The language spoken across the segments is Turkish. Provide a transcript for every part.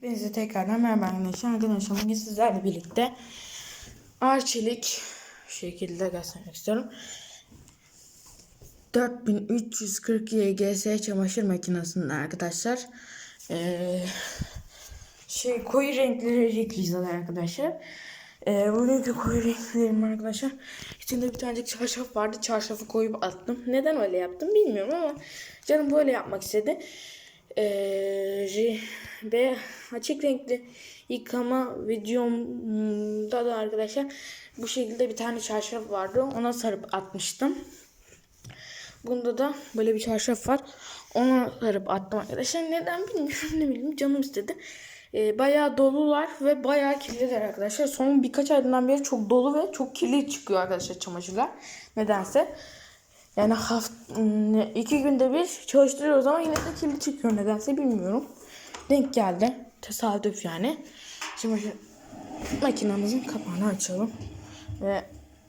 Hepinize tekrardan merhaba arkadaşlar. Arkadaşlar bugün sizlerle birlikte arçelik şekilde göstermek istiyorum. 4340 YGS çamaşır makinesinde arkadaşlar. Ee, şey koyu renkleri renklizalar arkadaşlar. Ee, bugünkü koyu renklerim arkadaşlar. İçinde bir tanecik çarşaf vardı. Çarşafı koyup attım. Neden öyle yaptım bilmiyorum ama canım böyle yapmak istedi. Ee, ve açık renkli yıkama videomda da arkadaşlar bu şekilde bir tane çarşaf vardı. Ona sarıp atmıştım. Bunda da böyle bir çarşaf var. Ona sarıp attım arkadaşlar. Neden bilmiyorum ne bileyim canım istedi. Ee, bayağı dolular ve bayağı kirliler arkadaşlar. Son birkaç aydan beri çok dolu ve çok kirli çıkıyor arkadaşlar çamaşırlar. Nedense. Yani haft iki günde bir çalıştırıyoruz ama yine de kirli çıkıyor nedense bilmiyorum. Denk geldi. Tesadüf yani. Şimdi şu makinamızın kapağını açalım. Ve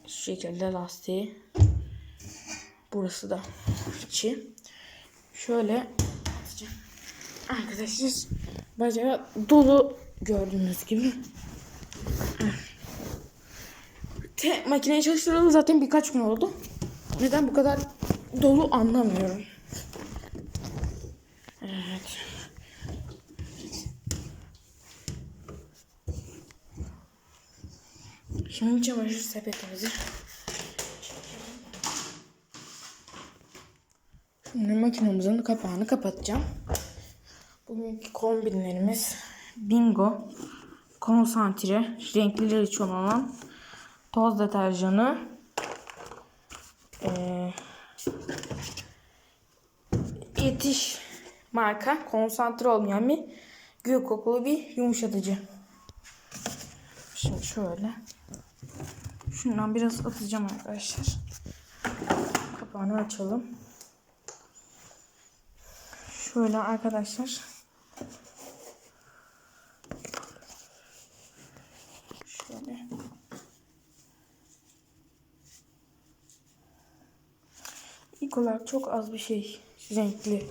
şu şekilde lastiği. Burası da içi. Şöyle arkadaşlar bacağı dolu gördüğünüz gibi. Te, makineyi çalıştıralı zaten birkaç gün oldu. Neden bu kadar dolu anlamıyorum. Evet. Şimdi çamaşır sepetimizi Şimdi makinemizin kapağını kapatacağım. Bugünkü kombinlerimiz Bingo, konsantre, renkliler için olan toz deterjanı, ee, yetiş marka konsantre olmayan bir gül kokulu bir yumuşatıcı. Şimdi şöyle. Şundan biraz atacağım arkadaşlar. Kapağını açalım. Şöyle arkadaşlar. Şöyle. Olarak çok az bir şey renkli.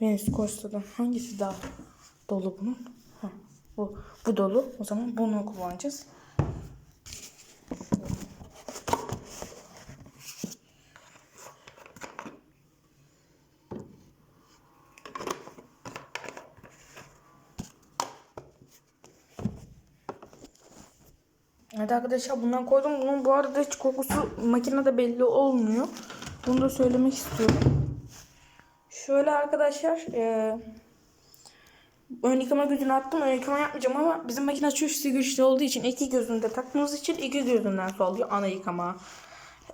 Venüs Costa'dan hangisi daha dolu bunun? Ha, bu, bu dolu. O zaman bunu kullanacağız. Evet arkadaşlar bundan koydum. Bunun bu arada hiç kokusu makinede belli olmuyor. Bunu da söylemek istiyorum. Şöyle arkadaşlar e, ön yıkama gücünü attım. Ön yıkama yapmayacağım ama bizim makine çeşitli güçlü olduğu için iki gözünde taktığımız için iki gözünden su alıyor. Ana yıkama.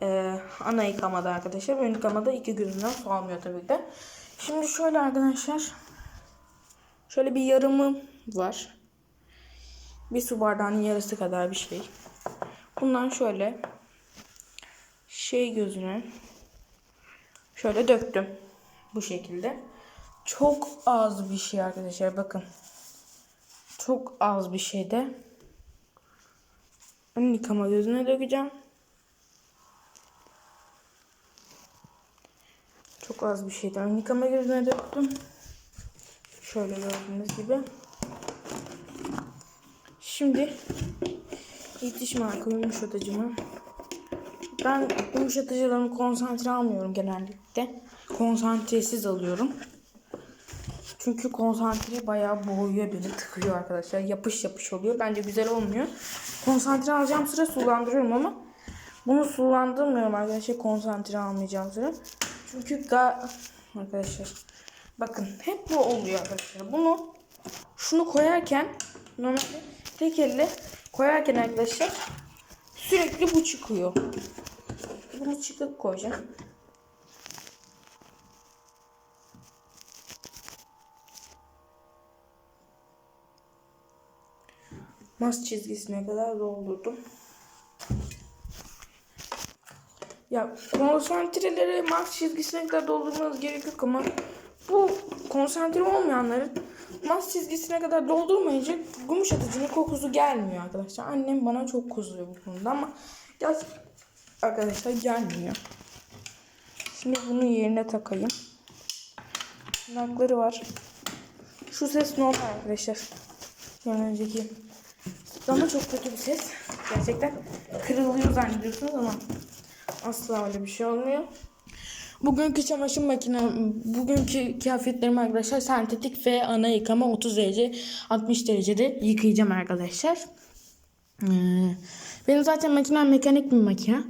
E, ana yıkamada arkadaşlar. Ön yıkamada iki gözünden su almıyor tabii de. Şimdi şöyle arkadaşlar. Şöyle bir yarımı var. Bir su bardağının yarısı kadar bir şey. Bundan şöyle şey gözüne şöyle döktüm. Bu şekilde. Çok az bir şey arkadaşlar bakın. Çok az bir şeyde ön yıkama gözüne dökeceğim. Çok az bir şeyden ön yıkama gözüne döktüm. Şöyle gördüğünüz gibi. Şimdi yetiş marka yumuşatıcımı. Ben yumuşatıcılarımı konsantre almıyorum genellikle. Konsantresiz alıyorum. Çünkü konsantre bayağı boğuyor beni tıkıyor arkadaşlar. Yapış yapış oluyor. Bence güzel olmuyor. Konsantre alacağım sıra sulandırıyorum ama bunu sulandırmıyorum arkadaşlar. Konsantre almayacağım sıra. Çünkü ga arkadaşlar bakın hep bu oluyor arkadaşlar. Bunu şunu koyarken normalde tek elle koyarken arkadaşlar sürekli bu çıkıyor. Çıkıp koyacağım. Mas çizgisine kadar doldurdum. Ya konsantreleri mas çizgisine kadar doldurmanız gerek yok ama bu konsantre olmayanların mas çizgisine kadar doldurmayınca yumuşatıcının kokusu gelmiyor arkadaşlar. Annem bana çok kızıyor bu konuda ama ya arkadaşlar gelmiyor. Şimdi bunu yerine takayım. Tırnakları var. Şu ses normal arkadaşlar. Yani önceki. Ama çok kötü bir ses. Gerçekten kırılıyor zannediyorsunuz ama asla öyle bir şey olmuyor. Bugünkü çamaşır makine, bugünkü kıyafetlerimi arkadaşlar sentetik ve ana yıkama 30 derece 60 derecede yıkayacağım arkadaşlar. Ee, benim zaten makinem mekanik bir makine.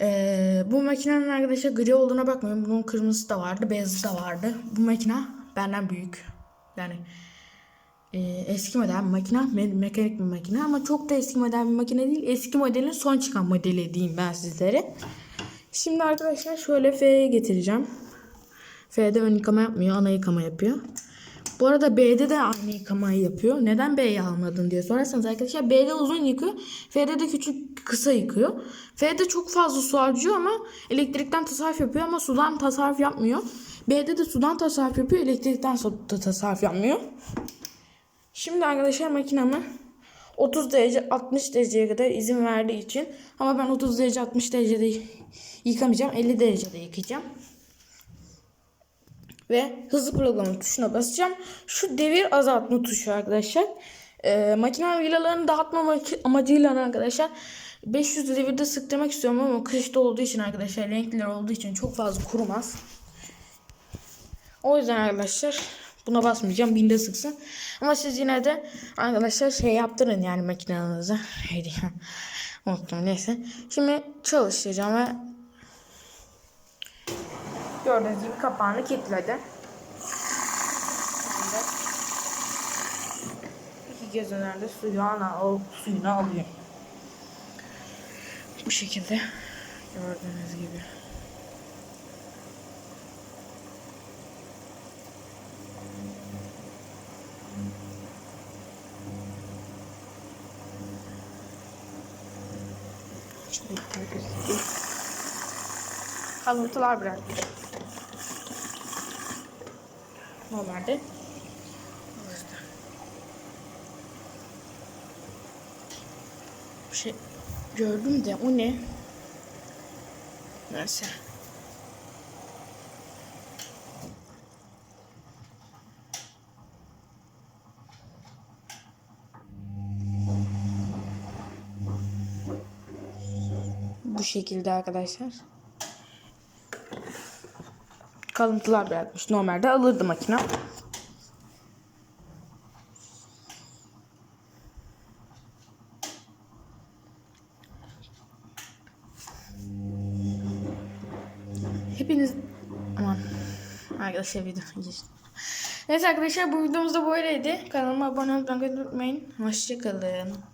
Ee, bu makinenin arkadaşlar gri olduğuna bakmayın. Bunun kırmızısı da vardı, beyazı da vardı. Bu makine benden büyük. Yani e, eski model bir makine, me- mekanik bir makine ama çok da eski model bir makine değil. Eski modelin son çıkan modeli diyeyim ben sizlere. Şimdi arkadaşlar şöyle F'ye getireceğim. F'de ön yıkama yapmıyor, ana yıkama yapıyor. Bu arada B'de de aynı yıkamayı yapıyor. Neden B'yi almadın diye sorarsanız arkadaşlar B'de uzun yıkıyor. F'de de küçük kısa yıkıyor. F'de çok fazla su harcıyor ama elektrikten tasarruf yapıyor ama sudan tasarruf yapmıyor. B'de de sudan tasarruf yapıyor, elektrikten da tasarruf yapmıyor. Şimdi arkadaşlar makinamı 30 derece 60 dereceye kadar izin verdiği için ama ben 30 derece 60 derecede yıkamayacağım 50 derecede yıkayacağım. Ve hızlı programı tuşuna basacağım. Şu devir azaltma tuşu arkadaşlar. Ee, makine vidalarını dağıtmamak amacıyla arkadaşlar 500 devirde sıktırmak istiyorum ama kışta olduğu için arkadaşlar renkliler olduğu için çok fazla kurumaz. O yüzden arkadaşlar buna basmayacağım. Binde sıksın. Ama siz yine de arkadaşlar şey yaptırın yani makinenize. Unuttum neyse. Şimdi çalıştıracağım ve gördüğünüz gibi kapağını kilitledi. Şimdi iki kez önerde suyu ana, o suyunu alıyor. Bu şekilde gördüğünüz gibi. Göstereyim. Kalıntılar bırakmış. Normalde. Bir şey gördüm de o ne? Neyse. Bu şekilde arkadaşlar. Kalıntılar bırakmış. Normalde alırdı makine. Hepiniz aman arkadaşlar video geçti. Neyse arkadaşlar bu videomuz da böyleydi. Kanalıma abone olmayı unutmayın. Hoşçakalın.